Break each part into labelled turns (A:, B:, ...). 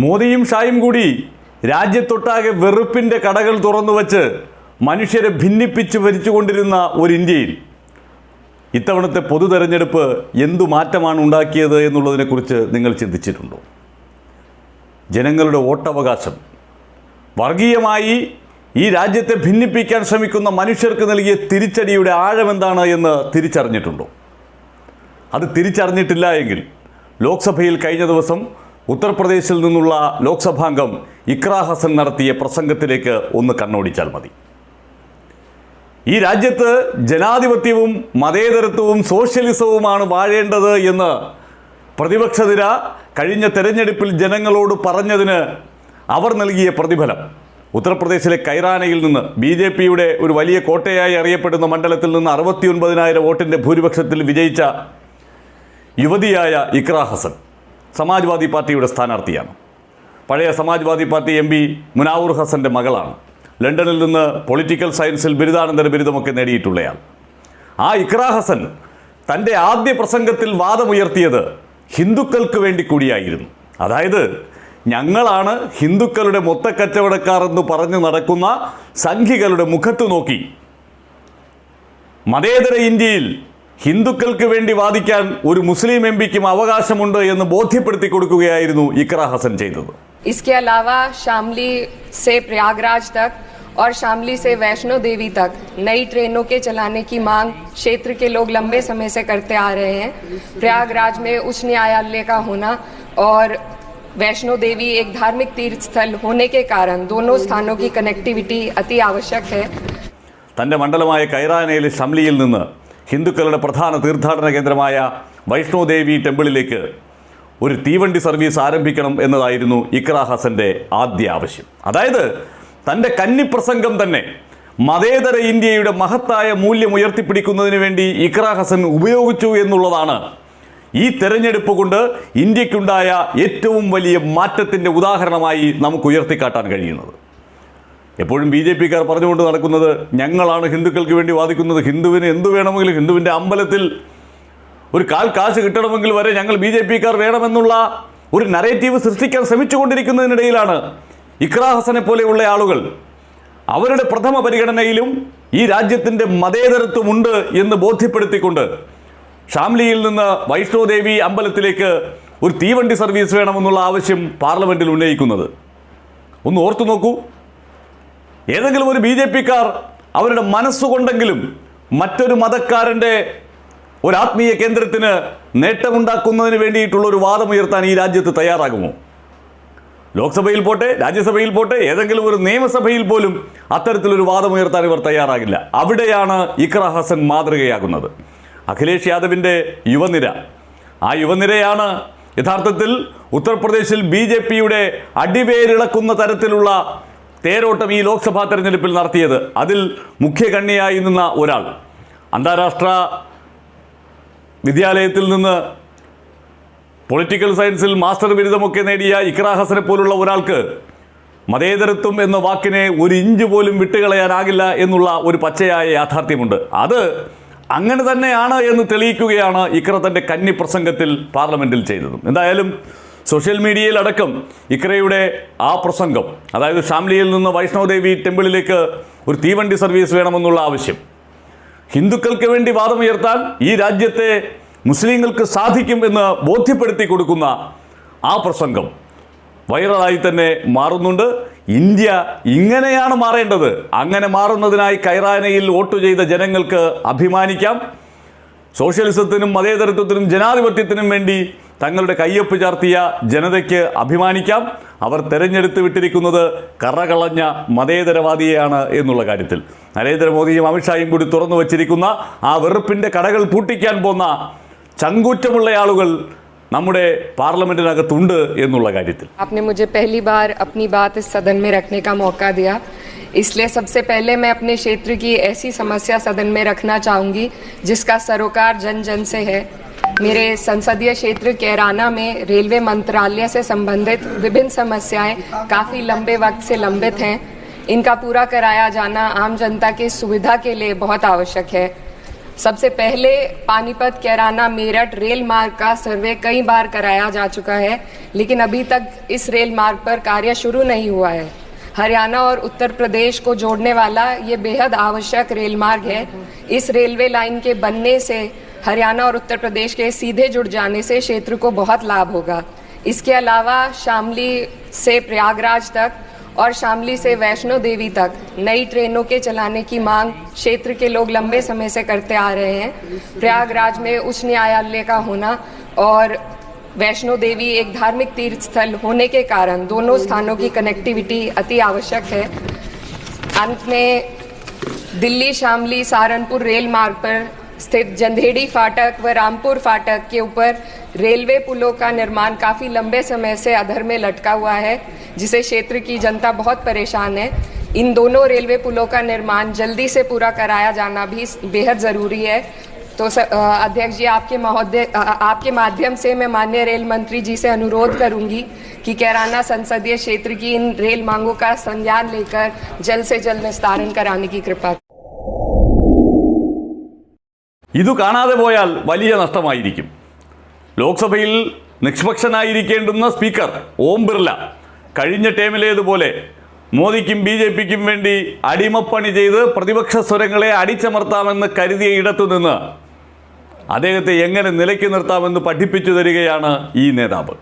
A: മോദിയും ഷായും കൂടി രാജ്യത്തൊട്ടാകെ വെറുപ്പിന്റെ കടകൾ തുറന്നു വച്ച് മനുഷ്യരെ ഭിന്നിപ്പിച്ച് ഭരിച്ചുകൊണ്ടിരുന്ന ഒരു ഇന്ത്യയിൽ ഇത്തവണത്തെ പൊതു തെരഞ്ഞെടുപ്പ് എന്തു മാറ്റമാണ് ഉണ്ടാക്കിയത് എന്നുള്ളതിനെക്കുറിച്ച് നിങ്ങൾ ചിന്തിച്ചിട്ടുണ്ടോ? ജനങ്ങളുടെ വോട്ടവകാശം. വർഗീയമായി ഈ രാജ്യത്തെ ഭിന്നിപ്പിക്കാൻ ശ്രമിക്കുന്ന മനുഷ്യർക്ക് നൽകിയ തിരിച്ചടിയുടെ ആഴമെന്താണ് എന്ന് തിരിച്ചറിഞ്ഞിട്ടുണ്ടോ? അത് തിരിച്ചറിഞ്ഞിട്ടില്ല എങ്കിൽ ലോക്സഭയിൽ കഴിഞ്ഞ ദിവസം ഉത്തർപ്രദേശിൽ നിന്നുള്ള ലോക്സഭാംഗം ഇക്ര ഹസൻ നടത്തിയ പ്രസംഗത്തിലേക്ക് ഒന്ന് കണ്ണോടിച്ചാൽ മതി. ഈ രാജ്യത്ത് ജനാധിപത്യവും മതേതരത്വവും സോഷ്യലിസവുമാണ് വാഴേണ്ടത് എന്ന് പ്രതിപക്ഷതിര കഴിഞ്ഞ തെരഞ്ഞെടുപ്പിൽ ജനങ്ങളോട് പറഞ്ഞതിന് അവർ നൽകിയ പ്രതിഫലം. ഉത്തർപ്രദേശിലെ കൈറാനയിൽ നിന്ന് ബി ജെ പിയുടെ ഒരു വലിയ കോട്ടയായി അറിയപ്പെടുന്ന മണ്ഡലത്തിൽ നിന്ന് അറുപത്തി ഒൻപതിനായിരം വോട്ടിന്റെ ഭൂരിപക്ഷത്തിൽ വിജയിച്ച യുവതിയായ ഇക്ര ഹസൻ. സമാജ്വാദി പാർട്ടിയുടെ സ്ഥാനാർത്ഥിയാണ്. പഴയ Samajwadi party M P Munawar ഹസന്റെ മകളാണ്. ലണ്ടനിൽ നിന്ന് പൊളിറ്റിക്കൽ സയൻസിൽ ബിരുദാനന്തര ബിരുദമൊക്കെ നേടിയിട്ടുള്ളയാൾ. ആ ഇക്ര ഹസൻ തന്റെ ആദ്യ പ്രസംഗത്തിൽ വാദമുയർത്തിയത് ഹിന്ദുക്കൾക്ക് വേണ്ടി കൂടിയായിരുന്നു. അതായത് ഞങ്ങളാണ് ഹിന്ദുക്കളുടെ മൊത്തക്കച്ചവടക്കാർ എന്ന് പറഞ്ഞു നടക്കുന്ന സംഘികളുടെ മുഖത്ത് നോക്കി. മതേതര ഇന്ത്യയിൽ ഹിന്ദുക്കൾക്ക് വേണ്ടി വാദിക്കാൻ ഒരു മുസ്ലിം എം പിക്കും അവകാശമുണ്ട് എന്ന് ബോധ്യപ്പെടുത്തി കൊടുക്കുകയായിരുന്നു ഇക്ര ഹസൻ ചെയ്തത്
B: इसके अलावा शामली से प्रयागराज तक और शामली से वैष्णो देवी तक नई ट्रेनों के चलाने की मांग क्षेत्र के लोग लंबे समय से करते आ रहे हैं प्रयागराज में उच्च न्यायालय का होना और वैष्णो देवी एक धार्मिक तीर्थ स्थल होने के कारण दोनों स्थानों की कनेक्टिविटी अति आवश्यक है
A: തൻ്റെ മണ്ഡലമായ കൈറാനയിലെ ഷംലിയിൽ നിന്ന് ഹിന്ദുക്കളുടെ പ്രധാന തീർത്ഥാടന കേന്ദ്രമായ വൈഷ്ണോദേവി ടെമ്പിളിലേക്ക് ഒരു തീവണ്ടി സർവീസ് ആരംഭിക്കണം എന്നതായിരുന്നു ഇക്ര ഹസന്റെ ആദ്യ ആവശ്യം. അതായത് തന്റെ കന്നിപ്രസംഗം തന്നെ മതേതര ഇന്ത്യയുടെ മഹത്തായ മൂല്യം ഉയർത്തിപ്പിടിക്കുന്നതിന് വേണ്ടി ഇക്ര ഹസൻ ഉപയോഗിച്ചു എന്നുള്ളതാണ് ഈ തെരഞ്ഞെടുപ്പ് കൊണ്ട് ഇന്ത്യക്കുണ്ടായ ഏറ്റവും വലിയ മാറ്റത്തിന്റെ ഉദാഹരണമായി നമുക്ക് ഉയർത്തിക്കാട്ടാൻ കഴിയുന്നത്. എപ്പോഴും ബി ജെ പിക്കാർ പറഞ്ഞുകൊണ്ട് നടക്കുന്നത് ഞങ്ങളാണ് ഹിന്ദുക്കൾക്ക് വേണ്ടി വാദിക്കുന്നത്. ഹിന്ദുവിന് എന്തു വേണമെങ്കിലും ഹിന്ദുവിന്റെ അമ്പലത്തിൽ ഒരു കാൽ കാശ് കിട്ടണമെങ്കിൽ വരെ ഞങ്ങൾ ബി ജെ പിക്കാർ വേണമെന്നുള്ള ഒരു നരേറ്റീവ് സൃഷ്ടിക്കാൻ ശ്രമിച്ചുകൊണ്ടിരിക്കുന്നതിനിടയിലാണ് ഇക്രാ ഹസനെ പോലെയുള്ള ആളുകൾ അവരുടെ പ്രഥമ പരിഗണനയിലും ഈ രാജ്യത്തിന്റെ മതേതരത്വമുണ്ട് എന്ന് ബോധ്യപ്പെടുത്തിക്കൊണ്ട് ഷാംലിയിൽ നിന്ന് വൈഷ്ണോദേവി അമ്പലത്തിലേക്ക് ഒരു തീവണ്ടി സർവീസ് വേണമെന്നുള്ള ആവശ്യം പാർലമെന്റിൽ ഉന്നയിക്കുന്നത്. ഒന്ന് ഓർത്തു നോക്കൂ. ഏതെങ്കിലും ഒരു ബി ജെ പിക്കാർ അവരുടെ മനസ്സുകൊണ്ടെങ്കിലും മറ്റൊരു മതക്കാരന്റെ ഒരു ആത്മീയ കേന്ദ്രത്തിന് നേട്ടമുണ്ടാക്കുന്നതിന് വേണ്ടിയിട്ടുള്ള ഒരു വാദമുയർത്താൻ ഈ രാജ്യത്ത് തയ്യാറാകുമോ? ലോക്സഭയിൽ പോട്ടെ രാജ്യസഭയിൽ പോട്ടെ ഏതെങ്കിലും ഒരു നിയമസഭയിൽ പോലും അത്തരത്തിലൊരു വാദമുയർത്താൻ ഇവർ തയ്യാറാകില്ല. അവിടെയാണ് ഇക്ര ഹസൻ മാതൃകയാകുന്നത്. അഖിലേഷ് യാദവിന്റെ യുവനിര. ആ യുവനിരയാണ് യഥാർത്ഥത്തിൽ ഉത്തർപ്രദേശിൽ ബി ജെ പിയുടെ അടിവേരിളക്കുന്ന തരത്തിലുള്ള തേരോട്ടം ഈ ലോക്സഭാ തെരഞ്ഞെടുപ്പിൽ നടത്തിയത്. അതിൽ മുഖ്യകണ്ണിയായി നിന്ന ഒരാൾ. അന്താരാഷ്ട്ര വിദ്യാലയത്തിൽ നിന്ന് പൊളിറ്റിക്കൽ സയൻസിൽ മാസ്റ്റർ ബിരുദമൊക്കെ നേടിയ ഇക്ര ഹസനെ പോലുള്ള ഒരാൾക്ക് മതേതരത്വം എന്ന വാക്കിനെ ഒരു ഇഞ്ച് പോലും വിട്ടുകളയാനാകില്ല എന്നുള്ള ഒരു പച്ചയായ യാഥാർത്ഥ്യമുണ്ട്. അത് അങ്ങനെ തന്നെയാണ് എന്ന് തെളിയിക്കുകയാണ് ഇക്ര തന്റെ കന്നി പ്രസംഗത്തിൽ പാർലമെന്റിൽ ചെയ്തതും. എന്തായാലും സോഷ്യൽ മീഡിയയിലടക്കം ഇക്രയുടെ ആ പ്രസംഗം അതായത് ഷാംലിയിൽ നിന്ന് വൈഷ്ണവദേവി ടെമ്പിളിലേക്ക് ഒരു തീവണ്ടി സർവീസ് വേണമെന്നുള്ള ആവശ്യം. ഹിന്ദുക്കൾക്ക് വേണ്ടി വാദമുയർത്താൻ ഈ രാജ്യത്തെ മുസ്ലിങ്ങൾക്ക് സാധിക്കും എന്ന് ബോധ്യപ്പെടുത്തി കൊടുക്കുന്ന ആ പ്രസംഗം വൈറലായി തന്നെ മാറുന്നുണ്ട്. ഇന്ത്യ ഇങ്ങനെയാണ് മാറേണ്ടത്. അങ്ങനെ മാറുന്നതിനായി കൈറാനയിൽ വോട്ട് ചെയ്ത ജനങ്ങൾക്ക് അഭിമാനിക്കാം. സോഷ്യലിസത്തിനും മതേതരത്വത്തിനും ജനാധിപത്യത്തിനും വേണ്ടി തങ്ങളുടെ കയ്യൊപ്പ് ചാർത്തിയ ജനതയ്ക്ക് അഭിമാനിക്കാം അവർ തെരഞ്ഞെടുത്ത് വിട്ടിരിക്കുന്നത് കറകളഞ്ഞ മതേതരവാദിയെയാണ് എന്നുള്ള കാര്യത്തിൽ നരേന്ദ്രമോദിയും അമിത്ഷായും കൂടി തുറന്നു വച്ചിരിക്കുന്ന ആ വെറുപ്പിൻ്റെ കടകൾ പൂട്ടിക്കാൻ പോന്ന ചങ്കൂറ്റമുള്ള ആളുകൾ നമ്മുടെ പാർലമെൻറ്റിനകത്തുണ്ട് എന്നുള്ള കാര്യത്തിൽ
B: आपने मुझे पहली बार अपनी बात इस सदन में रखने का मौका दिया इसलिए सबसे पहले मैं अपने क्षेत्र की ऐसी समस्या सदन में रखना चाहूंगी जिसका सरोकार जन जन से है मेरे संसदीय क्षेत्र कैराना में रेलवे मंत्रालय से संबंधित विभिन्न समस्याएँ काफ़ी लंबे वक्त से लंबित हैं। इनका पूरा कराया जाना आम जनता की सुविधा के लिए बहुत आवश्यक है। सबसे पहले पानीपत कैराना मेरठ रेल मार्ग का सर्वे कई बार कराया जा चुका है, लेकिन अभी तक इस रेल मार्ग पर कार्य शुरू नहीं हुआ है। हरियाणा और उत्तर प्रदेश को जोड़ने वाला ये बेहद आवश्यक रेल मार्ग है। इस रेलवे लाइन के बनने से हरियाणा और उत्तर प्रदेश के सीधे जुड़ जाने से क्षेत्र को बहुत लाभ होगा। इसके अलावा शामली से प्रयागराज तक और शामली से वैष्णो देवी तक नई ट्रेनों के चलाने की मांग क्षेत्र के लोग लंबे समय से करते आ रहे हैं। प्रयागराज में उच्च न्यायालय का होना और वैष्णो देवी एक धार्मिक तीर्थ स्थल होने के कारण दोनों स्थानों की कनेक्टिविटी अति आवश्यक है। अंत में दिल्ली शामली सहारनपुर रेल मार्ग पर स्थित जंधेड़ी फाटक व रामपुर फाटक के ऊपर रेलवे पुलों का निर्माण काफ़ी लंबे समय से अधर में लटका हुआ है, जिसे क्षेत्र की जनता बहुत परेशान है। इन दोनों रेलवे पुलों का निर्माण जल्दी से पूरा कराया जाना भी बेहद ज़रूरी है। तो अध्यक्ष जी, आपके महोदय आपके माध्यम से मैं माननीय रेल मंत्री जी से अनुरोध करूँगी कि कैराना संसदीय क्षेत्र की इन रेल मांगों का संज्ञान लेकर जल्द से जल्द निस्तारण कराने की कृपा
A: ഇതു കാണാതെ പോയാൽ വലിയ നഷ്ടമായിരിക്കും. ലോക്സഭയിൽ നിഷ്പക്ഷനായിരിക്കേണ്ടുന്ന സ്പീക്കർ ഓം ബിർല കഴിഞ്ഞ ടേമിലേതുപോലെ മോദിക്കും ബി ജെ പിക്കും വേണ്ടി അടിമപ്പണി ചെയ്ത് പ്രതിപക്ഷ സ്വരങ്ങളെ അടിച്ചമർത്താമെന്ന് കരുതിയ ഇടത്തുനിന്ന് അദ്ദേഹത്തെ എങ്ങനെ നിലയ്ക്ക് നിർത്താമെന്ന് പഠിപ്പിച്ചു തരികയാണ് ഈ നേതാവ്.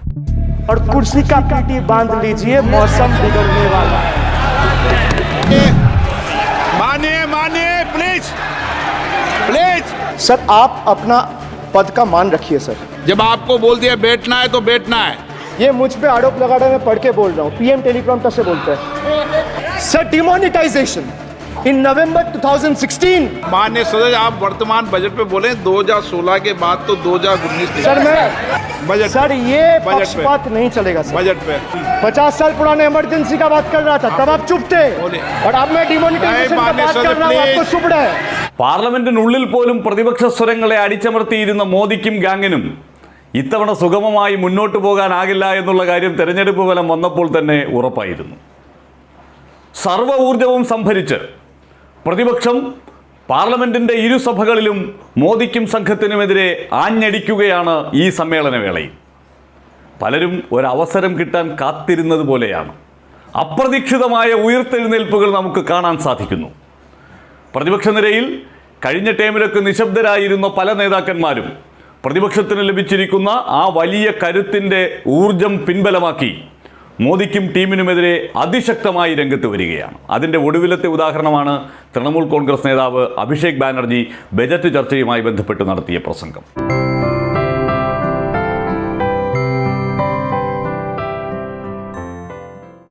C: മാനിയേ
D: മാനിയേ പ്ലീസ് प्लीज़
C: सर आप अपना पद का मान रखिए सर
D: जब आपको बोल दिया बैठना है तो बैठना है।
C: ये मुझ पे आरोप लगा रहे हैं, मैं पढ़ के बोल रहा हूँ। पीएम टेलीप्रॉम्प्टर से बोलते हैं। सर डिमोनिटाइजेशन इन नवंबर 2016
D: मान्य सदस्य आप वर्तमान बजट पे बोले 2016 के बाद तो 2019
C: सर मैं
D: बजट
C: सर ये
D: बजट पे।
C: पक्षपात नहीं चलेगा सर
D: बजट पे।
C: पचास साल पुराने इमरजेंसी का बात कर रहा था तब आप चुप थे। और अब मैं डिमोनिटाइजेशन का बात कर रहा हूँ आपको। चुप रहे
A: പാർലമെന്റിനുള്ളിൽ പോലും പ്രതിപക്ഷ സ്വരങ്ങളെ അടിച്ചമർത്തിയിരുന്ന മോദിക്കും ഗാങ്ങിനും ഇത്തവണ സുഗമമായി മുന്നോട്ട് പോകാനാകില്ല എന്നുള്ള കാര്യം തെരഞ്ഞെടുപ്പ് ഫലം വന്നപ്പോൾ തന്നെ ഉറപ്പായിരുന്നു. സർവ ഊർജവും സംഭരിച്ച് പ്രതിപക്ഷം പാർലമെന്റിന്റെ ഇരുസഭകളിലും മോദിക്കും സംഘത്തിനുമെതിരെ ആഞ്ഞടിക്കുകയാണ് ഈ സമ്മേളനവേളയിൽ. പലരും ഒരവസരം കിട്ടാൻ കാത്തിരുന്നത് പോലെയാണ്. അപ്രതീക്ഷിതമായ ഉയർത്തെഴുന്നേൽപ്പുകൾ നമുക്ക് കാണാൻ സാധിക്കുന്നു. പ്രതിപക്ഷ നിരയിൽ കഴിഞ്ഞ ടൈമിലൊക്കെ നിശബ്ദരായിരുന്ന പല നേതാക്കന്മാരും. പ്രതിപക്ഷത്തിന് ലഭിച്ചിരിക്കുന്ന ആ വലിയ കരുത്തിന്റെ ഊർജം പിൻബലമാക്കി മോദിക്കും ടീമിനുമെതിരെ അതിശക്തമായി രംഗത്ത് വരികയാണ്. അതിന്റെ ഒടുവിലത്തെ ഉദാഹരണമാണ് തൃണമൂൽ കോൺഗ്രസ് നേതാവ് അഭിഷേക് ബാനർജി ബജറ്റ് ചർച്ചയുമായി ബന്ധപ്പെട്ട് നടത്തിയ പ്രസംഗം.